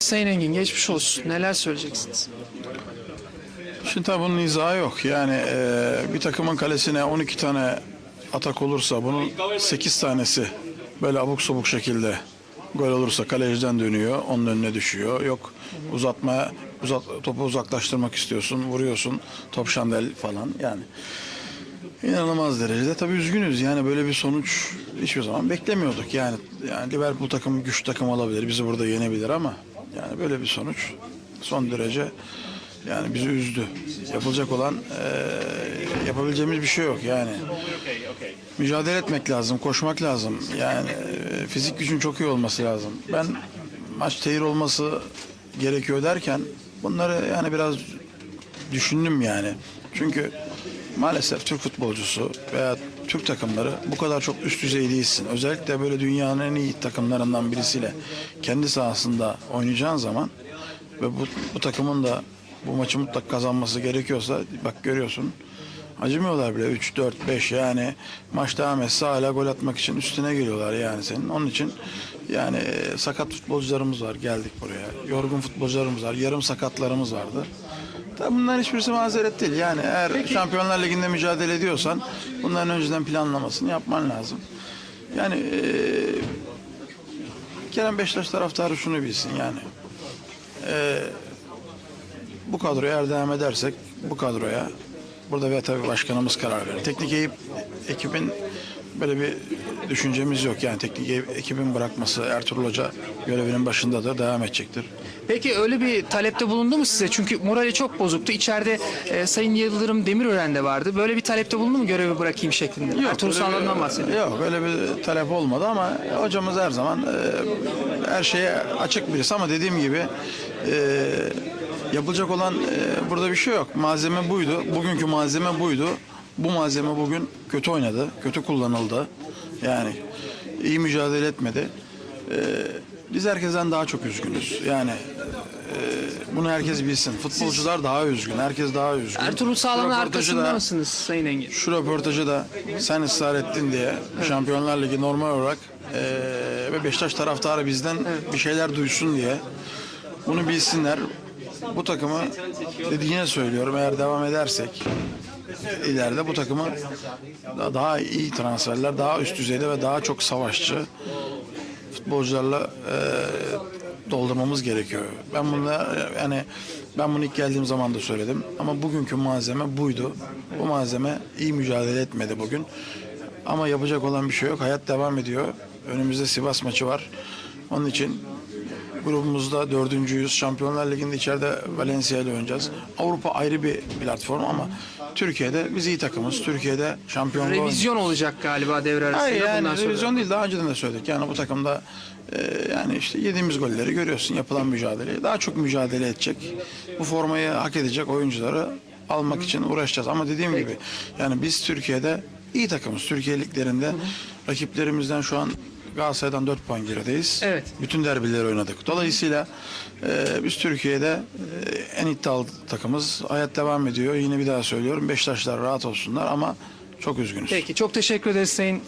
Sayın Engin geçmiş olsun. Neler söyleyeceksiniz? Şimdi tabii bunun izahı yok. Yani e, bir takımın kalesine 12 tane atak olursa bunun 8 tanesi böyle abuk sabuk şekilde gol olursa kaleciden dönüyor, onun önüne düşüyor. Yok uzatma uzat, topu uzaklaştırmak istiyorsun, vuruyorsun, top şandel falan yani. İnanılmaz derecede tabii üzgünüz. Yani böyle bir sonuç hiçbir zaman beklemiyorduk. Yani yani Liverpool takım güç takım olabilir, bizi burada yenebilir ama yani böyle bir sonuç son derece yani bizi üzdü. Yapılacak olan eee, yapabileceğimiz bir şey yok yani. Mücadele etmek lazım, koşmak lazım. Yani eee, fizik gücün çok iyi olması lazım. Ben maç tehir olması gerekiyor derken bunları yani biraz düşündüm yani. Çünkü maalesef Türk futbolcusu veya Türk takımları bu kadar çok üst düzey değilsin. Özellikle böyle dünyanın en iyi takımlarından birisiyle kendi sahasında oynayacağın zaman ve bu, bu takımın da bu maçı mutlak kazanması gerekiyorsa bak görüyorsun acımıyorlar bile 3 4 5 yani maç devam etse hala gol atmak için üstüne geliyorlar yani senin. Onun için yani e, sakat futbolcularımız var geldik buraya. Yorgun futbolcularımız var. Yarım sakatlarımız vardı. Tabii bunların hiçbirisi mazeret değil. Yani eğer Şampiyonlar Ligi'nde mücadele ediyorsan bunların önceden planlamasını yapman lazım. Yani eee Kerem Beşiktaş taraftarı şunu bilsin yani. Eee, bu kadroya eğer devam edersek bu kadroya burada ve tabii başkanımız karar verir. Teknik ekip, ekibin böyle bir düşüncemiz yok. Yani teknik e- ekibin bırakması Ertuğrul Hoca görevinin başındadır, devam edecektir. Peki öyle bir talepte bulundu mu size? Çünkü morali çok bozuktu. İçeride e, Sayın Yıldırım Demirören de vardı. Böyle bir talepte bulundu mu görevi bırakayım şeklinde? Ertuğrul öyle bir- Sağlam'dan bahsediyor. Yok öyle bir talep olmadı ama hocamız her zaman e, her şeye açık birisi ama dediğim gibi e, yapılacak olan e, burada bir şey yok. Malzeme buydu. Bugünkü malzeme buydu. Bu malzeme bugün kötü oynadı. Kötü kullanıldı. Yani iyi mücadele etmedi. E, biz herkesten daha çok üzgünüz. Yani e, bunu herkes bilsin. Futbolcular daha üzgün. Herkes daha üzgün. Ertuğrul Sağlam'ın Röportajı arkasında da- mısınız Sayın Engin? şu röportajı da sen ısrar ettin diye Şampiyonlar Ligi normal olarak eee, ve Beşiktaş taraftarı bizden bir şeyler duysun diye bunu bilsinler. Bu takımı dediğine söylüyorum eğer devam edersek ileride bu takımı da- daha iyi transferler, daha üst düzeyde ve daha çok savaşçı futbolcularla eee, doldurmamız gerekiyor. Ben bunu yani ben bunu ilk geldiğim zaman da söyledim ama bugünkü malzeme buydu. Bu malzeme iyi mücadele etmedi bugün. Ama yapacak olan bir şey yok. Hayat devam ediyor. Önümüzde Sivas maçı var. Onun için grubumuzda dördüncüyüz. Şampiyonlar Ligi'nde içeride Valencia ile oynayacağız. Avrupa ayrı bir platform ama Türkiye'de biz iyi takımız. Türkiye'de şampiyonluğa Revizyon olacak galiba devre arasında. Hayır yani bundan sonra. revizyon değil daha önceden de söyledik. Yani bu takımda e, yani işte yediğimiz golleri görüyorsun yapılan mücadeleyi. Daha çok mücadele edecek. Bu formayı hak edecek oyuncuları almak için uğraşacağız. Ama dediğim gibi yani biz Türkiye'de iyi takımız. Türkiye liglerinde rakiplerimizden şu an Galatasaray'dan 4 puan gerideyiz. Evet. Bütün derbileri oynadık. Dolayısıyla e, biz Türkiye'de e, en iddialı takımız. Hayat devam ediyor. Yine bir daha söylüyorum. Beşiktaşlar rahat olsunlar ama çok üzgünüz. Peki çok teşekkür ederiz Sayın